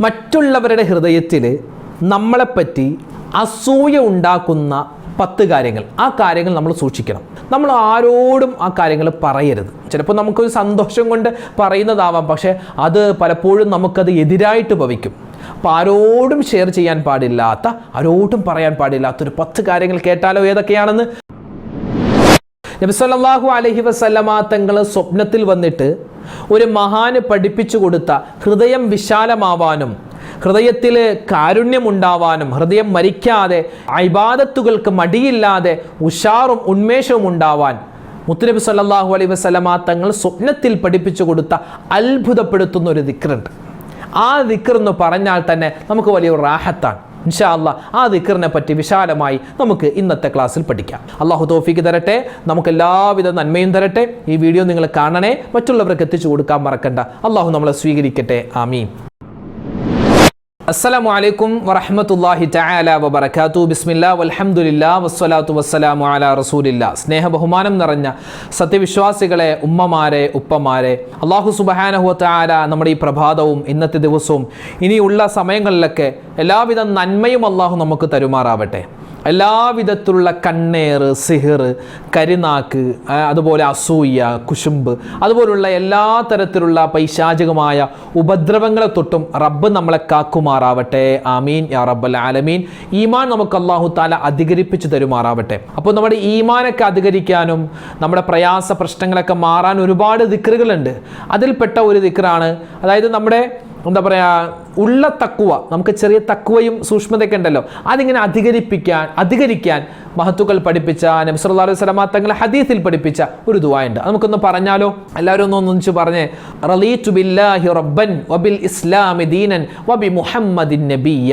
മറ്റുള്ളവരുടെ ഹൃദയത്തിൽ നമ്മളെപ്പറ്റി അസൂയ ഉണ്ടാക്കുന്ന പത്ത് കാര്യങ്ങൾ. ആ കാര്യങ്ങൾ നമ്മൾ സൂക്ഷിക്കണം. നമ്മൾ ആരോടും ആ കാര്യങ്ങൾ പറയരുത്. ചിലപ്പോൾ നമുക്കൊരു സന്തോഷം കൊണ്ട് പറയുന്നതാവാം. പക്ഷേ അത് പലപ്പോഴും നമുക്കത് എതിരായിട്ട് ഭവിക്കും. അപ്പോൾ ആരോടും ഷെയർ ചെയ്യാൻ പാടില്ലാത്ത ആരോടും പറയാൻ പാടില്ലാത്ത ഒരു പത്ത് കാര്യങ്ങൾ കേട്ടാലോ ഏതൊക്കെയാണെന്ന്? നബി അലഹി വസല്ലമ തങ്ങൾ സ്വപ്നത്തിൽ വന്നിട്ട് ഒരു മഹാന് പഠിപ്പിച്ചു കൊടുത്ത ഹൃദയം വിശാലമാവാനും ഹൃദയത്തിൽ കാരുണ്യമുണ്ടാവാനും ഹൃദയം മരിക്കാതെ ഐബാദത്തുകൾക്ക് മടിയില്ലാതെ ഉഷാറും ഉന്മേഷവും ഉണ്ടാവാൻ മുത്തുനബി സല്ലാഹു അലൈഹി വസല്ലമ തങ്ങൾ സ്വപ്നത്തിൽ പഠിപ്പിച്ചു കൊടുത്ത അത്ഭുതപ്പെടുത്തുന്ന ഒരു ദിക്റുണ്ട്. ആ ദിക്ർ എന്ന് പറഞ്ഞാൽ തന്നെ നമുക്ക് വലിയൊരു റാഹത്താണ്. ഇൻഷാ അല്ലാ ആ ദിക്കറിനെ പറ്റി വിശാലമായി നമുക്ക് ഇന്നത്തെ ക്ലാസ്സിൽ പഠിക്കാം. അള്ളാഹു തോഫിക്ക് തരട്ടെ നമുക്ക് എല്ലാവിധ നന്മയും തരട്ടെ. ഈ വീഡിയോ നിങ്ങൾ കാണണേ മറ്റുള്ളവർക്ക് എത്തിച്ചു കൊടുക്കാൻ മറക്കണ്ട. അള്ളാഹു നമ്മളെ സ്വീകരിക്കട്ടെ. ആമീൻ. അസ്സലാമു അലൈക്കും വറഹമത്തല്ലാഹി തആല വബറകാതു ബിസ്മില്ലാ വൽഹംദുലില്ലാ വസ്സലാത്തു വസ്സലാമു അലാ റസൂലില്ല സ്നേഹ ബഹുമാനം നിറഞ്ഞ സത്യവിശ്വാസികളെ ഉമ്മമാരെ ഉപ്പമാരെ അള്ളാഹു സുബ്ഹാനഹു തആല നമ്മുടെ ഈ പ്രഭാതവും ഇന്നത്തെ ദിവസവും ഇനിയുള്ള സമയങ്ങളിലൊക്കെ എല്ലാവിധ നന്മയും അള്ളാഹു നമുക്ക് തരുമാറാവട്ടെ. എല്ലാവിധത്തിലുള്ള കണ്ണേറ് സിഹിർ കരിനാക്ക് അതുപോലെ അസൂയ കുശുമ്പ് അതുപോലുള്ള എല്ലാ തരത്തിലുള്ള പൈശാചികമായ ഉപദ്രവങ്ങളെ തൊട്ടും റബ്ബ് നമ്മളെ കാക്കുമാറാവട്ടെ. ആമീൻ. യാ റബ്ബൽ ആലമീൻ. ഈമാൻ നമുക്ക് അള്ളാഹു താല അധികരിപ്പിച്ച് തരുമാറാവട്ടെ. അപ്പോൾ നമ്മുടെ ഈമാനൊക്കെ അധികരിക്കാനും നമ്മുടെ പ്രയാസ പ്രശ്നങ്ങളൊക്കെ മാറാൻ ഒരുപാട് ദിക്റുകളുണ്ട്. അതിൽപ്പെട്ട ഒരു ദിക്റാണ് അതായത് നമ്മുടെ എന്താ പറയുക ഉള്ള തക്കുവ നമുക്ക് ചെറിയ തക്കുവയും സൂക്ഷ്മതയൊക്കെ ഉണ്ടല്ലോ അതിങ്ങനെ അധികരിപ്പിക്കാൻ അധികരിക്കാൻ മഹത്തുക്കൾ പഠിപ്പിച്ച നബ്സല്ലാ അലൈഹി സ്വലാമ തങ്ങളെ ഹദീസിൽ പഠിപ്പിച്ച ഒരു ദുവായുണ്ട് നമുക്കൊന്ന് പറഞ്ഞാലോ? എല്ലാവരും ഒന്ന് ഒന്നിച്ച് പറഞ്ഞേ. റലീറ്റു ബില്ലാഹി റബ്ബൻ വബിൽ ഇസ്ലാമി ദീനൻ വബി മുഹമ്മദിൻ നബിയ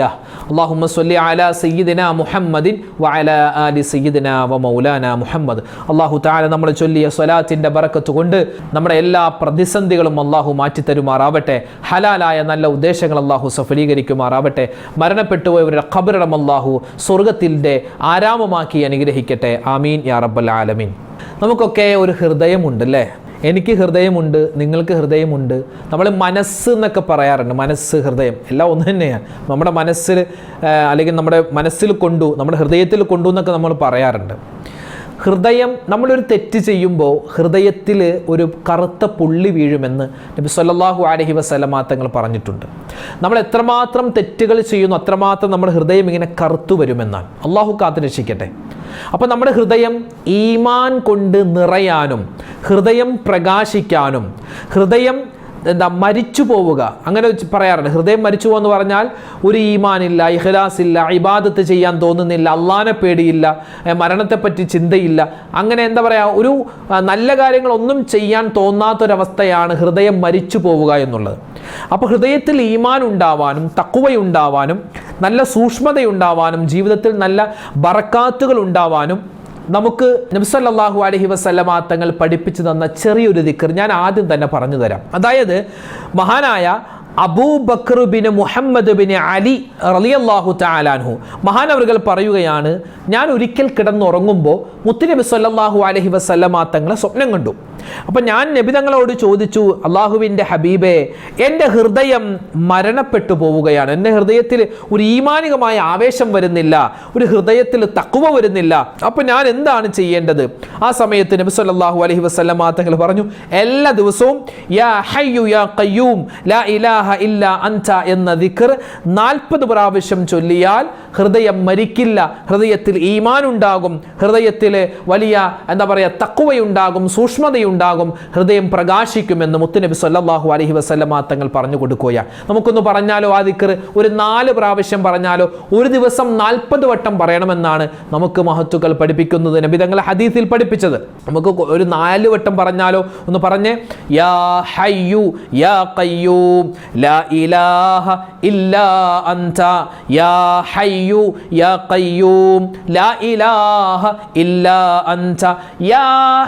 അല്ലാഹുമ്മ സ്വല്ലി അലാ സയ്യിദിന മുഹമ്മദിൻ വഅലാ ആലി സയ്യിദിന വ മൗലാന മുഹമ്മദ്. അല്ലാഹു തആല നമ്മൾ ചൊല്ലിയ സ്വലാത്തിന്റെ ബറക്കത്ത് കൊണ്ട് നമ്മുടെ എല്ലാ പ്രതിസന്ധികളും അല്ലാഹു മാറ്റി തരുമാറാവട്ടെ ഹലാലായ നല്ല ഉദ്ദേശങ്ങൾ അല്ലാഹു സഫലീകരിക്കുമാറാവട്ടെ. മരണപ്പെട്ടുപോയവരുടെ ഖബറിടം അല്ലാഹു സ്വർഗത്തിന്റെ ആരാമമാക്കി അനുഗ്രഹിക്കട്ടെ. ആമീൻ യാ റബ്ബൽ ആലമീൻ. നമുക്കൊക്കെ ഒരു ഹൃദയമുണ്ട് അല്ലേ? എനിക്ക് ഹൃദയമുണ്ട് നിങ്ങൾക്ക് ഹൃദയമുണ്ട്. നമ്മൾ മനസ്സ് എന്നൊക്കെ പറയാറുണ്ട് മനസ്സ് ഹൃദയം. എല്ലാം ഒന്ന് തന്നെയാണ് നമ്മുടെ മനസ്സിൽ അല്ലെങ്കിൽ നമ്മുടെ മനസ്സിൽ കൊണ്ടു നമ്മുടെ ഹൃദയത്തിൽ കൊണ്ടു എന്നൊക്കെ നമ്മൾ പറയാറുണ്ട്. ഹൃദയം നമ്മളൊരു തെറ്റ് ചെയ്യുമ്പോൾ ഹൃദയത്തിൽ ഒരു കറുത്ത പുള്ളി വീഴുമെന്ന് നബി സല്ലാഹു അലഹി വസല്ലമ തങ്ങൾ പറഞ്ഞിട്ടുണ്ട്. നമ്മൾ എത്രമാത്രം തെറ്റുകൾ ചെയ്യുന്നു അത്രമാത്രം നമ്മുടെ ഹൃദയം ഇങ്ങനെ കറുത്തു വരുമെന്നാണ്. അള്ളാഹു കാത്തു രക്ഷിക്കട്ടെ. അപ്പോൾ നമ്മുടെ ഹൃദയം ഈമാൻ കൊണ്ട് നിറയാനും ഹൃദയം പ്രകാശിക്കാനും ഹൃദയം എന്താ മരിച്ചു പോവുക. അങ്ങനെ പറയാറുണ്ട്. ഹൃദയം മരിച്ചു പോകുന്നു പറഞ്ഞാൽ ഒരു ഈമാനില്ല ഇഹ്ലാസ് ഇല്ല ഇബാദത്ത് ചെയ്യാൻ തോന്നുന്നില്ല അള്ളാനെ പേടിയില്ല മരണത്തെപ്പറ്റി ചിന്തയില്ല. അങ്ങനെ എന്താ പറയുക ഒരു നല്ല കാര്യങ്ങളൊന്നും ചെയ്യാൻ തോന്നാത്തൊരവസ്ഥയാണ് ഹൃദയം മരിച്ചു പോവുക എന്നുള്ളത്. അപ്പോൾ ഹൃദയത്തിൽ ഈമാൻ ഉണ്ടാവാനും തക്കുവയുണ്ടാവാനും നല്ല സൂക്ഷ്മതയുണ്ടാവാനും ജീവിതത്തിൽ നല്ല ബറക്കാത്തുകൾ ഉണ്ടാവാനും നമുക്ക് നബ്സല്ലാഹു അലഹി വസ്ലമ തങ്ങൾ പഠിപ്പിച്ചു തന്ന ചെറിയൊരു ദിക്കർ ഞാൻ ആദ്യം തന്നെ പറഞ്ഞു തരാം. അതായത് മഹാനായ അബൂബക്കർ ബിൻ മുഹമ്മദ് ബിൻ അലി റളിയല്ലാഹു താലാൻഹു മഹാനവറുകൾ പറയുകയാണ് ഞാൻ ഒരിക്കൽ കിടന്നുറങ്ങുമ്പോൾ മുത്തുനബി സല്ലാഹു അലഹി വസല്ലമ തങ്ങളെ സ്വപ്നം കണ്ടു. അപ്പം ഞാൻ നബിതങ്ങളോട് ചോദിച്ചു അള്ളാഹുവിന്റെ ഹബീബെ എന്റെ ഹൃദയം മരണപ്പെട്ടു പോവുകയാണ്. എന്റെ ഹൃദയത്തിൽ ഒരു ഈമാനികമായ ആവേശം വരുന്നില്ല ഒരു ഹൃദയത്തിൽ തക്കുവ വരുന്നില്ല. അപ്പം ഞാൻ എന്താണ് ചെയ്യേണ്ടത്? ആ സമയത്ത് നബി സല്ലല്ലാഹു അലൈഹി വസല്ലമ തങ്ങൾ പറഞ്ഞു എല്ലാ ദിവസവും യാ ഹയ്യു യാ ഖയ്യൂം ലാ ഇലാഹ ഇല്ല അൻത എന്ന ദിക്ർ നാൽപ്പത് പ്രാവശ്യം ചൊല്ലിയാൽ ഹൃദയം മരിക്കില്ല ഹൃദയത്തിൽ ഈമാനുണ്ടാകും ഹൃദയത്തിൽ വലിയ എന്താ പറയുക തക്കുവയുണ്ടാകും സൂക്ഷ്മതയുണ്ടാകും. ഹൃദയം പ്രകാശിക്കുമെന്ന് മുത്തുനബി സല്ലാഹു അലഹി വസല്ലമ തങ്ങൾ പറഞ്ഞു കൊടുക്കുകയാണ് നമുക്കൊന്ന് പറഞ്ഞാലോ ആ ദിക്ർ? ഒരു നാല് പ്രാവശ്യം പറഞ്ഞാലോ ഒരു ദിവസം നാൽപ്പത് വട്ടം പറയണമെന്നാണ് നമുക്ക് മഹത്തുക്കൾ പഠിപ്പിക്കുന്നത് നബി തങ്ങൾ ഹദീസിൽ പഠിപ്പിച്ചത്. നമുക്ക് ഒരു നാല് വട്ടം പറഞ്ഞാലോ? ഒന്ന് പറഞ്ഞേ യാ ഹയ്യു യാ ഖയ്യൂം ലാ ഇലാഹ ഇല്ലാ അൻത യാ ഹയ്യു യാ ഖയ്യൂം ലാ ഇലാഹ ഇല്ലാ അൻത യാ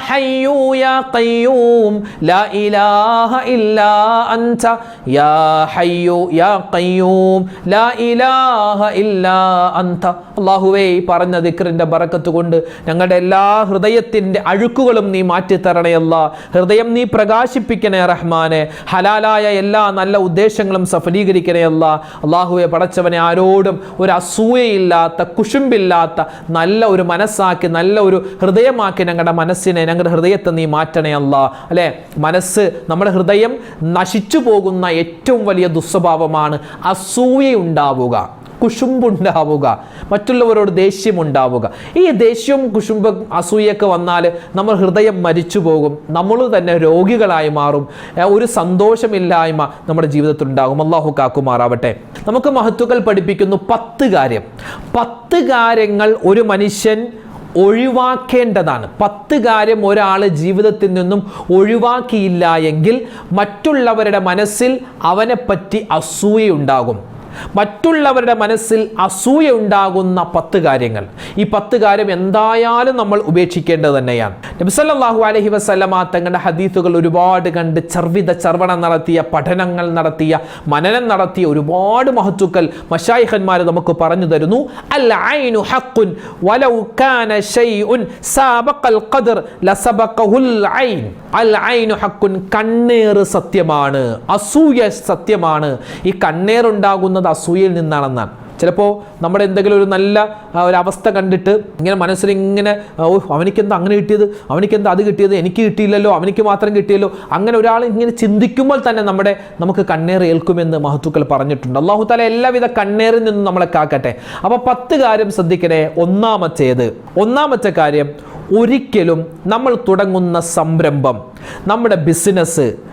ഹയ്യു യാ ഖയ്യൂം ലാ ഇലാഹ ഇല്ലാ അൻത യാ ഹയ്യു യാ ഖയ്യൂം ലാ ഇലാഹ ഇല്ലാ അൻത. അല്ലാഹുവേ ഈ പറഞ്ഞ ദിക്റിന്റെ ബറക്കത്ത് കൊണ്ട് ഞങ്ങളുടെ എല്ലാ ഹൃദയത്തിന്റെ അഴുക്കുകളും നീ മാറ്റിത്തരണേ അല്ല. ഹൃദയം നീ പ്രകാശിപ്പിക്കണേ റഹ്മാനെ. ഹലാലായ എല്ലാ നല്ല ഉദ്ദേശങ്ങളും സഫലീകരിക്കണേ അല്ല. അള്ളാഹുവെ പടച്ചവനെ ആരോടും ഒരു അസൂയയില്ലാത്ത കുശുമ്പില്ലാത്ത നല്ല ഒരു മനസ്സാക്കി നല്ല ഒരു ഹൃദയമാക്കി ഞങ്ങളുടെ മനസ്സിനെ ഞങ്ങളുടെ ഹൃദയത്തെ നീ മാറ്റണേ. അല്ല. അല്ലെ? മനസ്സ് നമ്മുടെ ഹൃദയം നശിച്ചു പോകുന്ന ഏറ്റവും വലിയ ദുസ്വഭാവമാണ് അസൂയ ഉണ്ടാവുക കുശുമ്പുണ്ടാവുക മറ്റുള്ളവരോട് ദേഷ്യമുണ്ടാവുക. ഈ ദേഷ്യവും കുശുമ്പ് അസൂയൊക്കെ വന്നാൽ നമ്മൾ ഹൃദയം മരിച്ചു പോകും. നമ്മൾ തന്നെ രോഗികളായി മാറും. ഒരു സന്തോഷമില്ലായ്മ നമ്മുടെ ജീവിതത്തിൽ ഉണ്ടാകും അള്ളാഹു കാക്കുമാറാവട്ടെ. നമുക്ക് മഹത്തുക്കൾ പഠിപ്പിക്കുന്നു പത്ത് കാര്യം. പത്ത് കാര്യങ്ങൾ ഒരു മനുഷ്യൻ ഒഴിവാക്കേണ്ടതാണ്. പത്ത് കാര്യം ഒരാൾ ജീവിതത്തിൽ നിന്നും ഒഴിവാക്കിയില്ല എങ്കിൽ മറ്റുള്ളവരുടെ മനസ്സിൽ അവനെപ്പറ്റി അസൂയയുണ്ടാകും മറ്റുള്ളവരുടെ മനസ്സിൽ അസൂയ ഉണ്ടാകുന്ന പത്ത് കാര്യങ്ങൾ. ഈ പത്ത് കാര്യം എന്തായാലും നമ്മൾ ഉപേക്ഷിക്കേണ്ടത് തന്നെയാണ്. നബിസല്ലാഹു അലഹി വസ്ലമ തങ്ങളുടെ ഹദീസുകൾ ഒരുപാട് കണ്ട് ചർവിത ചർവണം നടത്തിയ പഠനങ്ങൾ നടത്തിയ മനനം നടത്തിയ ഒരുപാട് മഹത്തുക്കൾ മഷായിഹന്മാർ നമുക്ക് പറഞ്ഞു തരുന്നു. അൽ ഐനു ഹഖുൻ വലൗ കാന ഖദർ ലസബഖഹുൽ ഐൻ. അൽ ഐനു ഹഖുൻ കണ്ണേറ് സത്യമാണ് അസൂയ സത്യമാണ്. ഈ കണ്ണേർ ഉണ്ടാകുന്നത് അസൂയയിൽ നിന്നാണെന്നാണ്. ചിലപ്പോൾ നമ്മുടെ എന്തെങ്കിലും ഒരു നല്ല ഒരു അവസ്ഥ കണ്ടിട്ട് ഇങ്ങനെ മനസ്സിൽ ഇങ്ങനെ ഓ അവനിക്കെന്താ അങ്ങനെ കിട്ടിയത്? അവനിക്കെന്താ അത് കിട്ടിയത്? എനിക്ക് കിട്ടിയില്ലല്ലോ അവനിക്ക് മാത്രം കിട്ടിയല്ലോ. അങ്ങനെ ഒരാൾ ഇങ്ങനെ ചിന്തിക്കുമ്പോൾ തന്നെ നമ്മുടെ നമുക്ക് കണ്ണേർ ഏൽക്കുമെന്ന് മഹത്തുക്കൾ പറഞ്ഞിട്ടുണ്ട്. അള്ളാഹു താല എല്ലാവിധ കണ്ണേറിൽ നിന്നും നമ്മളെ കാക്കട്ടെ. അപ്പോൾ പത്ത് കാര്യം ശ്രദ്ധിക്കണേ. ഒന്നാമത്തേത് ഒന്നാമത്തെ കാര്യം ഒരിക്കലും നമ്മൾ തുടങ്ങുന്ന സംരംഭം നമ്മുടെ ബിസിനസ്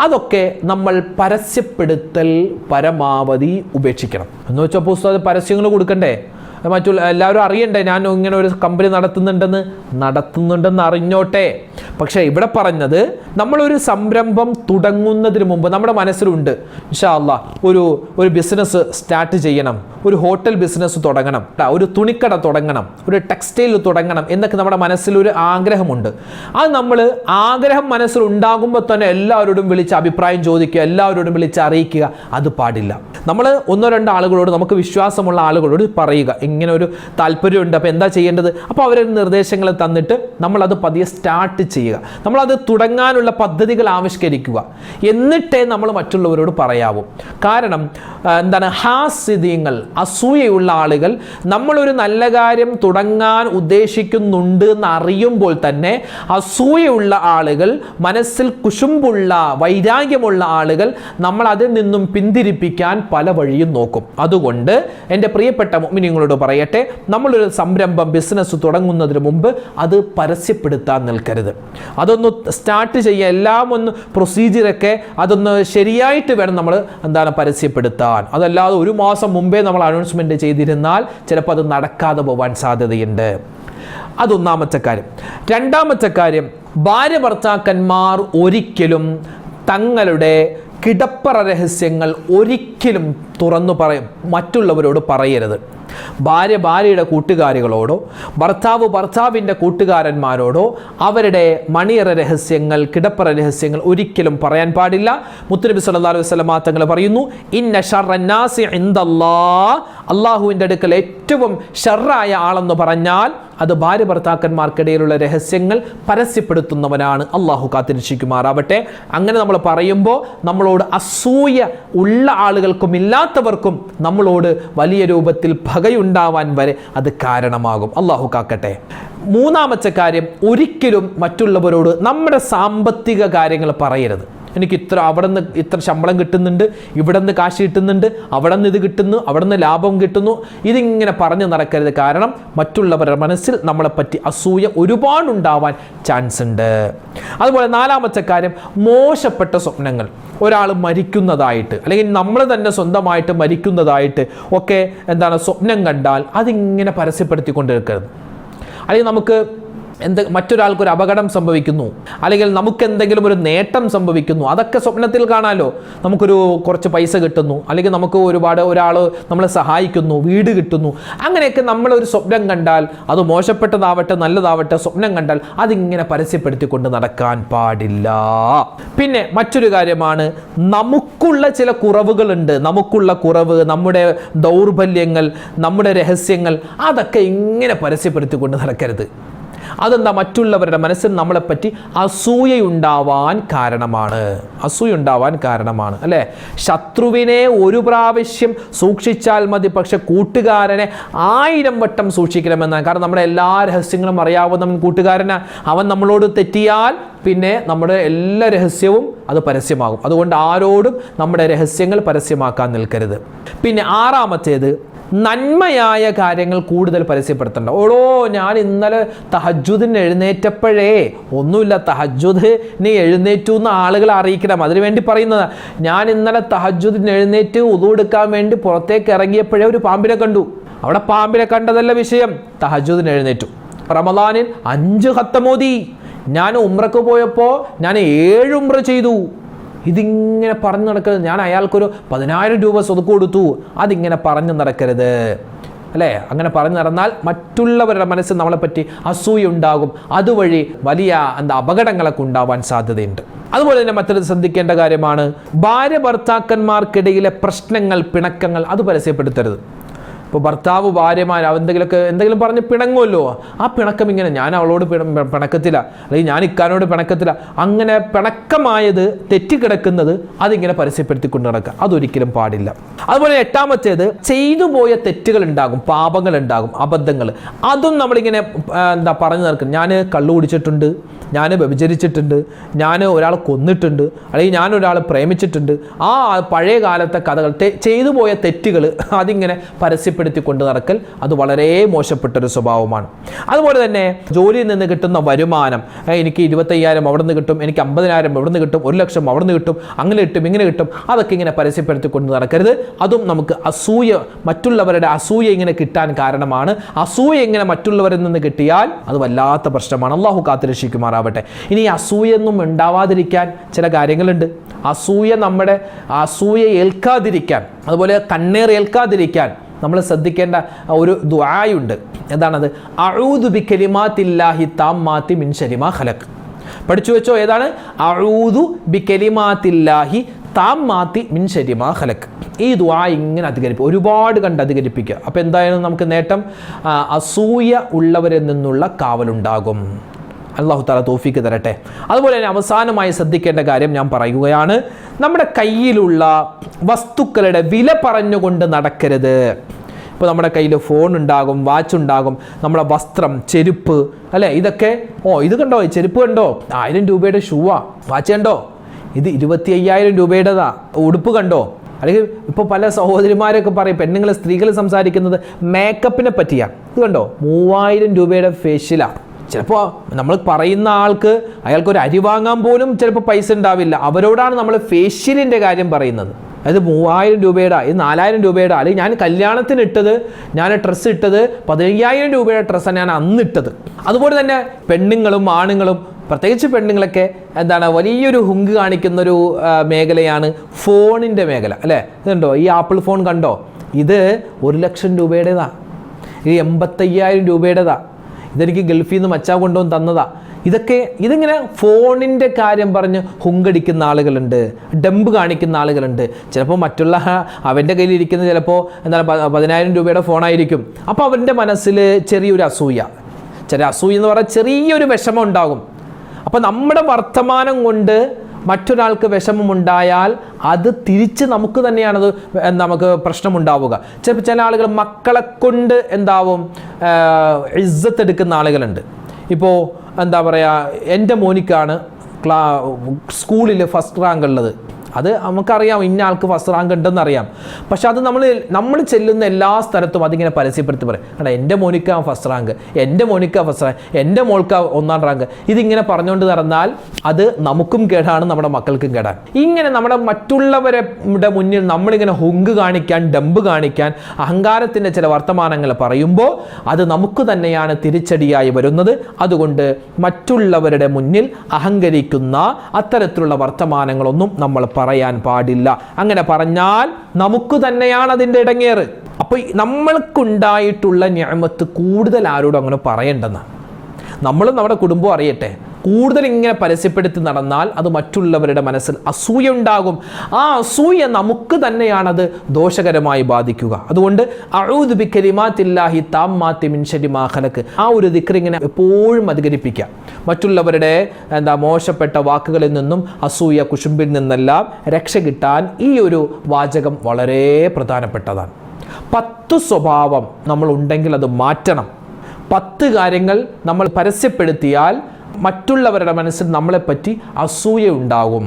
അതൊക്കെ നമ്മൾ പരസ്യപ്പെടുത്തൽ പരമാവധി ഉപേക്ഷിക്കണം. എന്ന് വെച്ചാൽ പുസ്തകത്തിൽ പരസ്യങ്ങൾ കൊടുക്കണ്ടേ? മറ്റുള്ള എല്ലാവരും അറിയണ്ടേ? ഞാൻ ഇങ്ങനെ ഒരു കമ്പനി നടത്തുന്നുണ്ടെന്ന്? നടത്തുന്നുണ്ടെന്ന് അറിഞ്ഞോട്ടെ. പക്ഷേ ഇവിടെ പറഞ്ഞത് നമ്മളൊരു സംരംഭം തുടങ്ങുന്നതിന് മുമ്പ് നമ്മുടെ മനസ്സിലുണ്ട്. ഇൻഷാല്ല ഒരു ഒരു ബിസിനസ് സ്റ്റാർട്ട് ചെയ്യണം. ഒരു ഹോട്ടൽ ബിസിനസ് തുടങ്ങണം. ഒരു തുണിക്കട തുടങ്ങണം. ഒരു ടെക്സ്റ്റൈൽ തുടങ്ങണം എന്നൊക്കെ നമ്മുടെ മനസ്സിലൊരു ആഗ്രഹമുണ്ട്. അത് നമ്മൾ ആഗ്രഹം മനസ്സിലുണ്ടാകുമ്പോൾ തന്നെ എല്ലാവരോടും വിളിച്ച് അഭിപ്രായം ചോദിക്കുക എല്ലാവരോടും വിളിച്ച് അറിയിക്കുക. അത് പാടില്ല. നമ്മൾ ഒന്നോ രണ്ടോ ആളുകളോട് നമുക്ക് വിശ്വാസമുള്ള ആളുകളോട് പറയുക ഇങ്ങനെ ഒരു താല്പര്യമുണ്ട്. അപ്പോൾ എന്താ ചെയ്യേണ്ടത്? അപ്പോൾ അവരെ നിർദ്ദേശങ്ങൾ തന്നിട്ട് നമ്മളത് പതിയെ സ്റ്റാർട്ട് ചെയ്യുക. നമ്മളത് തുടങ്ങാനുള്ള പദ്ധതികൾ ആവിഷ്കരിക്കുക. എന്നിട്ടേ നമ്മൾ മറ്റുള്ളവരോട് പറയാവൂ. കാരണം എന്താണ് ഹാസ്യതീയങ്ങൾ അസൂയയുള്ള ആളുകൾ നമ്മളൊരു നല്ല കാര്യം തുടങ്ങാൻ ഉദ്ദേശിക്കുന്നുണ്ട് എന്ന് അറിയുമ്പോൾ തന്നെ അസൂയയുള്ള ആളുകൾ മനസ്സിൽ കുശുമ്പുള്ള വൈരാഗ്യമുള്ള ആളുകൾ നമ്മൾ അതിൽ നിന്നും പിന്തിരിപ്പിക്കാൻ പല വഴിയും നോക്കും. അതുകൊണ്ട് എന്റെ പ്രിയപ്പെട്ട നിങ്ങളോട് പറയട്ടെ. നമ്മളൊരു സംരംഭം ബിസിനസ് തുടങ്ങുന്നതിന് മുമ്പ് അത് പരസ്യപ്പെടുത്താൻ നിൽക്കരുത്. അതൊന്ന് സ്റ്റാർട്ട് ചെയ്യുക എല്ലാം ഒന്ന് പ്രൊസീജിയറൊക്കെ അതൊന്ന് ശരിയായിട്ട് വേണം നമ്മൾ എന്താണ് പരസ്യപ്പെടുത്താൻ. അതല്ലാതെ ഒരു മാസം മുമ്പേ നമ്മൾ അനൗൺസ്മെന്റ് ചെയ്തിരുന്നാൽ ചിലപ്പോൾ അത് നടക്കാതെ പോകാൻ സാധ്യതയുണ്ട്. അതൊന്നാമത്തെ കാര്യം. രണ്ടാമത്തെ കാര്യം ഭാര്യ ഭർത്താക്കന്മാർ ഒരിക്കലും തങ്ങളുടെ കിടപ്പറ രഹസ്യങ്ങൾ ഒരിക്കലും തുറന്നു പറയും മറ്റുള്ളവരോട് പറയരുത്. ഭാര്യ ഭാര്യയുടെ കൂട്ടുകാരികളോടോ ഭർത്താവ് ഭർത്താവിന്റെ കൂട്ടുകാരന്മാരോടോ അവരുടെ മണിയറ രഹസ്യങ്ങൾ കിടപ്പറ രഹസ്യങ്ങൾ ഒരിക്കലും പറയാൻ പാടില്ല. മുത്തുനബി സല്ലല്ലാഹു അലൈഹി തങ്ങൾ പറയുന്നു ഇന്ന ഇൻദല്ലാ അള്ളാഹുവിന്റെ അടുക്കൽ ഏറ്റവും ഷർറായ ആളെന്ന് പറഞ്ഞാൽ അത് ഭാര്യ ഭർത്താക്കന്മാർക്കിടയിലുള്ള രഹസ്യങ്ങൾ പരസ്യപ്പെടുത്തുന്നവനാണ് അള്ളാഹു കാത്തിരക്ഷിക്കുമാറാവട്ടെ. അങ്ങനെ നമ്മൾ പറയുമ്പോൾ നമ്മളോട് അസൂയ ഉള്ള ആളുകൾക്കും ഇല്ലാത്തവർക്കും നമ്മളോട് വലിയ രൂപത്തിൽ പകയുണ്ടാവാൻ വരെ അത് കാരണമാകും. അള്ളാഹു കാക്കട്ടെ. മൂന്നാമത്തെ കാര്യം ഒരിക്കലും മറ്റുള്ളവരോട് നമ്മുടെ സാമ്പത്തിക കാര്യങ്ങൾ പറയരുത്. എനിക്ക് ഇത്ര അവിടെ നിന്ന് ഇത്ര ശമ്പളം കിട്ടുന്നുണ്ട് ഇവിടെ നിന്ന് കാശ് കിട്ടുന്നുണ്ട് അവിടെ നിന്ന് ഇത് കിട്ടുന്നു അവിടെ നിന്ന് ലാഭം കിട്ടുന്നു. ഇതിങ്ങനെ പറഞ്ഞു നടക്കരുത്. കാരണം മറ്റുള്ളവരുടെ മനസ്സിൽ നമ്മളെപ്പറ്റി അസൂയ ഒരുപാടുണ്ടാവാൻ ചാൻസ് ഉണ്ട്. അതുപോലെ നാലാമത്തെ കാര്യം മോശപ്പെട്ട സ്വപ്നങ്ങൾ. ഒരാൾ മരിക്കുന്നതായിട്ട് അല്ലെങ്കിൽ നമ്മൾ തന്നെ സ്വന്തമായിട്ട് മരിക്കുന്നതായിട്ട് ഒക്കെ എന്താണ് സ്വപ്നം കണ്ടാൽ അതിങ്ങനെ പരസ്യപ്പെടുത്തിക്കൊണ്ടിരിക്കരുത്. അല്ലെങ്കിൽ നമുക്ക് എന്ത് മറ്റൊരാൾക്കൊരു അപകടം സംഭവിക്കുന്നു അല്ലെങ്കിൽ നമുക്ക് എന്തെങ്കിലും ഒരു നേട്ടം സംഭവിക്കുന്നു അതൊക്കെ സ്വപ്നത്തിൽ കാണാമല്ലോ നമുക്കൊരു കുറച്ച് പൈസ കിട്ടുന്നു അല്ലെങ്കിൽ നമുക്ക് ഒരുപാട് ഒരാൾ നമ്മളെ സഹായിക്കുന്നു വീട് കിട്ടുന്നു. അങ്ങനെയൊക്കെ നമ്മളൊരു സ്വപ്നം കണ്ടാൽ അത് മോശപ്പെട്ടതാവട്ടെ നല്ലതാവട്ടെ സ്വപ്നം കണ്ടാൽ അതിങ്ങനെ പരസ്യപ്പെടുത്തിക്കൊണ്ട് നടക്കാൻ പാടില്ല. പിന്നെ മറ്റൊരു കാര്യമാണ് നമുക്കുള്ള ചില കുറവുകളുണ്ട്. നമുക്കുള്ള കുറവ് നമ്മുടെ ദൗർബല്യങ്ങൾ നമ്മുടെ രഹസ്യങ്ങൾ അതൊക്കെ ഇങ്ങനെ പരസ്യപ്പെടുത്തിക്കൊണ്ട് നടക്കരുത്. അതെന്താ മറ്റുള്ളവരുടെ മനസ്സിൽ നമ്മളെപ്പറ്റി അസൂയയുണ്ടാവാൻ കാരണമാണ്. അസൂയുണ്ടാവാൻ കാരണമാണ് അല്ലേ? ശത്രുവിനെ ഒരു പ്രാവശ്യം സൂക്ഷിച്ചാൽ മതി പക്ഷെ കൂട്ടുകാരനെ ആയിരം വട്ടം സൂക്ഷിക്കണമെന്നാണ്. കാരണം നമ്മുടെ എല്ലാ രഹസ്യങ്ങളും അറിയാവുന്ന കൂട്ടുകാരന്. അവൻ നമ്മളോട് തെറ്റിയാൽ പിന്നെ നമ്മുടെ എല്ലാ രഹസ്യവും അത് പരസ്യമാകും. അതുകൊണ്ട് ആരോടും നമ്മുടെ രഹസ്യങ്ങൾ പരസ്യമാക്കാൻ നിൽക്കരുത്. പിന്നെ ആറാമത്തേത് നന്മയായ കാര്യങ്ങൾ കൂടുതൽ പരസ്യപ്പെടുത്തണ്ട. ഓടോ ഞാൻ ഇന്നലെ തഹജുദിന് എഴുന്നേറ്റപ്പോഴേ ഒന്നുമില്ല തഹജുദ് നീ എഴുന്നേറ്റു എന്ന് ആളുകളെ അറിയിക്കണം. അതിനുവേണ്ടി പറയുന്നത് ഞാൻ ഇന്നലെ തഹജുദിന് എഴുന്നേറ്റ് ഉതുവെടുക്കാൻ വേണ്ടി പുറത്തേക്ക് ഇറങ്ങിയപ്പോഴേ ഒരു പാമ്പിനെ കണ്ടു. അവിടെ പാമ്പിനെ കണ്ടതല്ല വിഷയം. തഹജുദിന് എഴുന്നേറ്റു. റമദാനിൽ അഞ്ച് ഹത്തമോദി ഞാൻ ഉമ്രക്ക് പോയപ്പോൾ ഞാൻ ഏഴ് ഉമ്ര ചെയ്തു. ഇതിങ്ങനെ പറഞ്ഞു നടക്കരുത്. ഞാൻ അയാൾക്കൊരു പതിനായിരം രൂപ സ്വതുക്ക് കൊടുത്തു. അതിങ്ങനെ പറഞ്ഞു നടക്കരുത്. അല്ലേ? അങ്ങനെ പറഞ്ഞു നടന്നാൽ മറ്റുള്ളവരുടെ മനസ്സിൽ നമ്മളെപ്പറ്റി അസൂയ ഉണ്ടാകും. അതുവഴി വലിയ എന്താ അപകടങ്ങളൊക്കെ ഉണ്ടാവാൻ സാധ്യതയുണ്ട്. അതുപോലെ തന്നെ മറ്റൊരു ശ്രദ്ധിക്കേണ്ട കാര്യമാണ്. ഭാര്യ ഭർത്താക്കന്മാർക്കിടയിലെ പ്രശ്നങ്ങൾ പിണക്കങ്ങൾ അത് പരസ്യപ്പെടുത്തരുത്. ഇപ്പോൾ ഭർത്താവ് ഭാര്യമാർ എന്തെങ്കിലുമൊക്കെ എന്തെങ്കിലും പറഞ്ഞ് പിണങ്ങുമല്ലോ? ആ പിണക്കം ഇങ്ങനെ ഞാൻ അവളോട് പിണ- പിണക്കത്തില്ല. അല്ലെങ്കിൽ ഞാൻ ഇക്കാനോട് പിണക്കത്തില്ല. അങ്ങനെ പിണക്കമായത് തെറ്റിക്കിടക്കുന്നത് അതിങ്ങനെ പരസ്യപ്പെടുത്തിക്കൊണ്ട് നടക്കുക. അതൊരിക്കലും പാടില്ല. അതുപോലെ എട്ടാമത്തേത് ചെയ്തു പോയ തെറ്റുകൾ ഉണ്ടാകും പാപങ്ങൾ ഉണ്ടാകും അബദ്ധങ്ങൾ. അതും നമ്മളിങ്ങനെ എന്താ പറഞ്ഞു നടക്കും. ഞാൻ കള്ളു കുടിച്ചിട്ടുണ്ട്. ഞാൻ വ്യഭിചരിച്ചിട്ടുണ്ട് ഞാൻ ഒരാളെ കൊന്നിട്ടുണ്ട് അല്ലെങ്കിൽ ഞാൻ ഒരാളെ പ്രേമിച്ചിട്ടുണ്ട്. ആ പഴയ കാലത്തെ കഥകൾ ചെയ്തു പോയ തെറ്റുകൾ അതിങ്ങനെ പരസ്യപ്പെടുത്തി കൊണ്ട് നടക്കൽ അത് വളരെ മോശപ്പെട്ടൊരു സ്വഭാവമാണ്. അതുപോലെ തന്നെ ജോലിയിൽ നിന്ന് കിട്ടുന്ന വരുമാനം എനിക്ക് ഇരുപത്തയ്യായിരം അവിടെ നിന്ന് കിട്ടും എനിക്ക് അമ്പതിനായിരം അവിടെ നിന്ന് കിട്ടും ഒരു ലക്ഷം അവിടെ നിന്ന് കിട്ടും അങ്ങനെ കിട്ടും ഇങ്ങനെ കിട്ടും അതൊക്കെ ഇങ്ങനെ പരസ്യപ്പെടുത്തി കൊണ്ട് നടക്കരുത്. അതും നമുക്ക് അസൂയ മറ്റുള്ളവരുടെ അസൂയ ഇങ്ങനെ കിട്ടാൻ കാരണമാണ്. അസൂയ ഇങ്ങനെ മറ്റുള്ളവരിൽ നിന്ന് കിട്ടിയാൽ അത് വല്ലാത്ത പ്രശ്നമാണ്. അള്ളാഹു കാത്തുരക്ഷിക്കുമാറാവട്ടെ ഇനി അസൂയ അസൂയൊന്നും ഉണ്ടാവാതിരിക്കാൻ ചില കാര്യങ്ങളുണ്ട്. അസൂയ നമ്മുടെ അസൂയ ഏൽക്കാതിരിക്കാൻ അതുപോലെ കണ്ണേർ ഏൽക്കാതിരിക്കാൻ നമ്മൾ ശ്രദ്ധിക്കേണ്ട ഒരു ദ്വായുണ്ട് എന്താണത്? അഴൂദു ബി കലിമാത്തില്ലാഹി താം മാത്തി മിൻ ശരിമ ഖലഖ്. പഠിച്ചു വെച്ചോ ഏതാണ്? അഴൂദു ബി കലിമാത്തില്ലാഹി താം മാത്തി മിൻ ശരിമ ഖലഖ്. ഈ ദ്വാ ഇങ്ങനെ അധികരിപ്പിക്കുക ഒരുപാട് കണ്ട് അധികരിപ്പിക്കുക. അപ്പോൾ എന്തായാലും നമുക്ക് നേട്ടം അസൂയ ഉള്ളവരിൽ നിന്നുള്ള കാവലുണ്ടാകും. അള്ളാഹു താല തോഫിക്ക് തരട്ടെ. അതുപോലെ തന്നെ അവസാനമായി ശ്രദ്ധിക്കേണ്ട കാര്യം ഞാൻ പറയുകയാണ്. നമ്മുടെ കയ്യിലുള്ള വസ്തുക്കളുടെ വില പറഞ്ഞുകൊണ്ട് നടക്കരുത്. ഇപ്പോൾ നമ്മുടെ കയ്യിൽ ഫോൺ ഉണ്ടാകും വാച്ച് ഉണ്ടാകും നമ്മുടെ വസ്ത്രം ചെരുപ്പ് അല്ലേ? ഇതൊക്കെ ഓ ഇത് കണ്ടോ? ചെരുപ്പ് കണ്ടോ? ആയിരം രൂപയുടെ ഷൂവാ വാച്ച് കണ്ടോ? ഇത് ഇരുപത്തി അയ്യായിരം രൂപയുടേതാ. ഉടുപ്പ് കണ്ടോ? അല്ലെങ്കിൽ ഇപ്പോൾ പല സഹോദരിമാരൊക്കെ പറയും പെണ്ണുങ്ങൾ സ്ത്രീകൾ സംസാരിക്കുന്നത് മേക്കപ്പിനെ പറ്റിയാണ് ഇത് കണ്ടോ? മൂവായിരം രൂപയുടെ ഫേഷ്യലാണ് ചിലപ്പോൾ നമ്മൾ പറയുന്ന ആൾക്ക് അയാൾക്ക് ഒരു അരി വാങ്ങാൻ പോലും ചിലപ്പോൾ പൈസ ഉണ്ടാവില്ല. അവരോടാണ് നമ്മൾ ഫേഷ്യലിന്റെ കാര്യം പറയുന്നത്. അതായത് മൂവായിരം രൂപയുടെ ഇത് നാലായിരം രൂപയുടെ അല്ലെങ്കിൽ ഞാൻ കല്യാണത്തിന് ഇട്ടത് ഞാൻ ഡ്രസ്സ് ഇട്ടത് പതിനയ്യായിരം രൂപയുടെ ഡ്രസ്സാണ് ഞാൻ അന്ന് ഇട്ടത്. അതുപോലെ തന്നെ പെണ്ണുങ്ങളും ആണുങ്ങളും പ്രത്യേകിച്ച് പെണ്ണുങ്ങളൊക്കെ എന്താണ് വലിയൊരു ഹുങ്ക് കാണിക്കുന്നൊരു മേഖലയാണ് ഫോണിന്റെ മേഖല. അല്ലേ? ഇതുണ്ടോ? ഈ ആപ്പിൾ ഫോൺ കണ്ടോ? ഇത് ഒരു ലക്ഷം രൂപയുടേതാണ് ഇത് എൺപത്തയ്യായിരം രൂപയുടേതാ. ഇതെനിക്ക് ഗൾഫിൽ നിന്ന് മച്ചാ കൊണ്ടുവന്ന് തന്നതാ. ഇതൊക്കെ ഇതിങ്ങനെ ഫോണിന്റെ കാര്യം പറഞ്ഞ് ഹുങ്കടിക്കുന്ന ആളുകളുണ്ട് ഡംബ് കാണിക്കുന്ന ആളുകളുണ്ട്. ചിലപ്പോൾ മറ്റുള്ള അവന്റെ കയ്യിൽ ഇരിക്കുന്ന ചിലപ്പോൾ എന്താണ് പതിനായിരം രൂപയുടെ ഫോണായിരിക്കും. അപ്പോൾ അവന്റെ മനസ്സിൽ ചെറിയൊരു അസൂയ. ചെറിയ അസൂയ എന്ന് പറഞ്ഞാൽ ചെറിയൊരു വിഷമം ഉണ്ടാകും. അപ്പോൾ നമ്മുടെ വർത്തമാനം കൊണ്ട് മറ്റൊരാൾക്ക് വിഷമമുണ്ടായാൽ അത് തിരിച്ച് നമുക്ക് തന്നെയാണത് നമുക്ക് പ്രശ്നമുണ്ടാവുക. ചിലപ്പോൾ ചില ആളുകൾ മക്കളെ കൊണ്ട് എന്താവും ഇസ്സത്ത് എടുക്കുന്ന ആളുകളുണ്ട്. ഇപ്പോൾ എന്താ പറയുക എന്റെ മോനിക്കാണ് ക്ലാ സ്കൂളിൽ ഫസ്റ്റ് റാങ്ക് ഉള്ളത് അത് നമുക്കറിയാം ഇന്ന ആൾക്ക് ഫസ്റ്റ് റാങ്ക് ഉണ്ടെന്ന് അറിയാം. പക്ഷെ അത് നമ്മൾ നമ്മൾ ചെല്ലുന്ന എല്ലാ സ്ഥലത്തും അതിങ്ങനെ പരസ്യപ്പെടുത്തി പറയും. കേട്ടോ എന്റെ മോനിക്ക ഫസ്റ്റ് റാങ്ക് എന്റെ മോനിക്ക ഫസ്റ്റ് റാങ്ക് എന്റെ മോൾക്ക് ഒന്നാം റാങ്ക്. ഇതിങ്ങനെ പറഞ്ഞുകൊണ്ട് നടന്നാൽ അത് നമുക്കും കേടാണ് നമ്മുടെ മക്കൾക്കും കേടാണ്. ഇങ്ങനെ നമ്മുടെ മറ്റുള്ളവരുടെ മുന്നിൽ നമ്മളിങ്ങനെ ഹുങ്ക് കാണിക്കാൻ ഡമ്പ് കാണിക്കാൻ അഹങ്കാരത്തിന്റെ ചില വർത്തമാനങ്ങൾ പറയുമ്പോൾ അത് നമുക്ക് തന്നെയാണ് തിരിച്ചടിയായി വരുന്നത്. അതുകൊണ്ട് മറ്റുള്ളവരുടെ മുന്നിൽ അഹങ്കരിക്കുന്ന അത്തരത്തിലുള്ള വർത്തമാനങ്ങളൊന്നും നമ്മൾ പറയാൻ പാടില്ല. അങ്ങനെ പറഞ്ഞാൽ നമുക്ക് തന്നെയാണ് അതിന്റെ ഇടങ്ങേറ്. അപ്പോൾ നമ്മൾക്കുണ്ടായിട്ടുള്ള ഞാമത്ത് കൂടുതൽ ആരോടും അങ്ങനെ പറയേണ്ടെന്ന് നമ്മളും നമ്മുടെ കുടുംബവും അറിയട്ടെ. കൂടുതൽ ഇങ്ങനെ പരസ്യപ്പെടുത്തി നടന്നാൽ അത് മറ്റുള്ളവരുടെ മനസ്സിൽ അസൂയ ഉണ്ടാകും ആ അസൂയ നമുക്ക് തന്നെയാണത് ദോഷകരമായി ബാധിക്കുക. അതുകൊണ്ട് അഴൂദ് ബിക്കരിമാത്തില്ലാഹി താം മാത്തി മിൻഷരി മാഹലക്ക് ആ ഒരു ദിക്ർ ഇങ്ങനെ എപ്പോഴും അധികരിപ്പിക്കുക. മറ്റുള്ളവരുടെ എന്താ മോശപ്പെട്ട വാക്കുകളിൽ നിന്നും അസൂയ കുശുമ്പിൽ നിന്നെല്ലാം രക്ഷ കിട്ടാൻ ഈ ഒരു വാചകം വളരെ പ്രധാനപ്പെട്ടതാണ്. പത്ത് സ്വഭാവം നമ്മൾ ഉണ്ടെങ്കിൽ അത് മാറ്റണം. പത്ത് കാര്യങ്ങൾ നമ്മൾ പരസ്യപ്പെടുത്തിയാൽ മറ്റുള്ളവരുടെ മനസ്സിൽ നമ്മളെപ്പറ്റി അസൂയ ഉണ്ടാകും.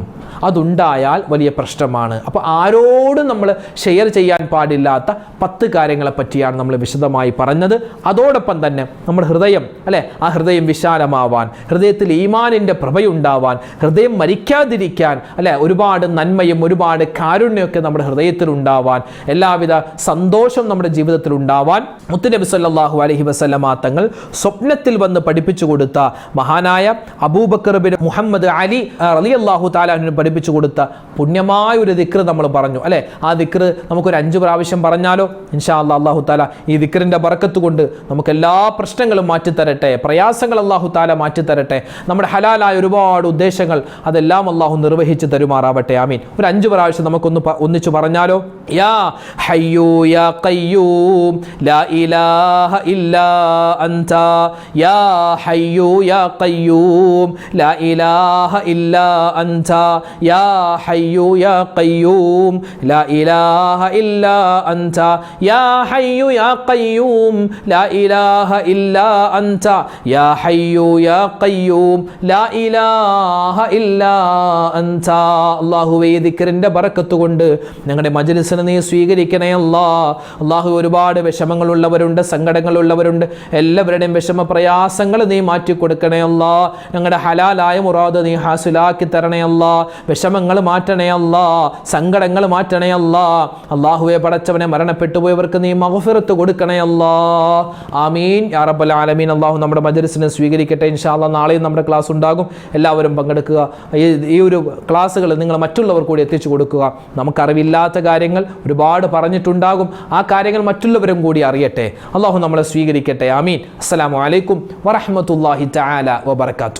അതുണ്ടായാൽ വലിയ പ്രശ്നമാണ്. അപ്പോൾ ആരോടും നമ്മൾ ഷെയർ ചെയ്യാൻ പാടില്ലാത്ത പത്ത് കാര്യങ്ങളെ പറ്റിയാണ് നമ്മൾ വിശദമായി പറഞ്ഞത്. അതോടൊപ്പം തന്നെ നമ്മുടെ ഹൃദയം അല്ലേ? ആ ഹൃദയം വിശാലമാവാൻ ഹൃദയത്തിൽ ഈമാനിന്റെ പ്രഭയുണ്ടാവാൻ ഹൃദയം മരിക്കാതിരിക്കാൻ അല്ലേ? ഒരുപാട് നന്മയും ഒരുപാട് കാരുണ്യമൊക്കെ നമ്മുടെ ഹൃദയത്തിൽ ഉണ്ടാവാൻ എല്ലാവിധ സന്തോഷം നമ്മുടെ ജീവിതത്തിൽ ഉണ്ടാവാൻ മുത്തുനബി സല്ലാഹു അലഹി വസല്ലമ തങ്ങൾ സ്വപ്നത്തിൽ വന്ന് പഠിപ്പിച്ചു കൊടുത്ത മഹാനായ അബൂബക്കർ ബിൻ മുഹമ്മദ് അലി റളിയല്ലാഹു താലാഹുവിന് പഠിപ്പിച്ചു കൊടുത്ത പുണ്യമായ ഒരു ദിക്ർ നമ്മൾ പറഞ്ഞു. അല്ലേ? ആ ദിക്ർ നമുക്കൊരു അഞ്ച് പ്രാവശ്യം പറഞ്ഞാലോ? ഇൻഷാ അല്ലാ അള്ളാഹു താല ഈ ദിക്റിന്റെ ബറക്കത്ത് കൊണ്ട് നമുക്ക് എല്ലാ പ്രശ്നങ്ങളും മാറ്റിത്തരട്ടെ. പ്രയാസങ്ങൾ അള്ളാഹു താല മാറ്റിത്തരട്ടെ. നമ്മുടെ ഹലാലായ ഒരുപാട് ഉദ്ദേശങ്ങൾ അതെല്ലാം അള്ളാഹു നിർവഹിച്ച് തരുമാറാവട്ടെ. ആമീൻ. ഒരു അഞ്ച് പ്രാവശ്യം നമുക്കൊന്ന് ഒന്നിച്ച് പറഞ്ഞാലോ? യാ ഹയ്യൂ യാ ഖയ്യൂം ലാ ഇലാഹ ഇല്ലാ അൻത യാ ഹയ്യൂ യാ ഖയ്യൂം ലാ ഇലാഹ ഇല്ലാ അൻത യാ ഹയ്യു യാ ഖയ്യൂം ലാ ഇലാഹ ഇല്ലാ അൻത. യാ ഹയ്യു യാ ഖയ്യൂം ലാ ഇലാഹ ഇല്ലാ അൻത. യാ ഹയ്യു യാ ഖയ്യൂം ലാ ഇലാഹ ഇല്ലാ അൻത. അല്ലാഹുവേ ദിക്റിന്റെ ബറക്കത്ത് കൊണ്ട് ഞങ്ങളുടെ മജ്ലിസിനെ നീ സ്വീകരിക്കണേ അല്ലാ. അല്ലാഹു ഒരുപാട് വിഷമങ്ങളുള്ളവരുണ്ട് സങ്കടങ്ങളുള്ളവരുണ്ട്. എല്ലാവരുടെയും വിഷമ പ്രയാസങ്ങൾ നീ മാറ്റി കൊടുക്കണേ അല്ലാ. ഞങ്ങളുടെ ഹലാലായ മുറാദ് നീ ഹാസിലാക്കി തരണേ അല്ലാ. വിഷമങ്ങൾ മാറ്റണേ അല്ലാ സങ്കടങ്ങൾ മാറ്റണേ അല്ലാ. അള്ളാഹുവെ പടച്ചവനെ മരണപ്പെട്ടു പോയവർക്ക് നീ മഹഫിറത്ത് കൊടുക്കണേ അല്ലാ. ആമീൻ. യാ റബ്ബൽ ആലമീൻ. അള്ളാഹു നമ്മുടെ മജലിസിനെ സ്വീകരിക്കട്ടെ. ഇൻഷാല്ല നാളെയും നമ്മുടെ ക്ലാസ് ഉണ്ടാകും. എല്ലാവരും പങ്കെടുക്കുക. ഈ- ഒരു ക്ലാസ്സുകൾ നിങ്ങൾ മറ്റുള്ളവർ കൂടി എത്തിച്ചു കൊടുക്കുക. നമുക്കറിവില്ലാത്ത കാര്യങ്ങൾ ഒരുപാട് പറഞ്ഞിട്ടുണ്ടാകും. ആ കാര്യങ്ങൾ മറ്റുള്ളവരും കൂടി അറിയട്ടെ. അള്ളാഹു നമ്മളെ സ്വീകരിക്കട്ടെ. ആമീൻ. അസ്സലാമു അലൈക്കും വറഹ്മത്തുള്ളാഹി തആല വബറകാതുഹു.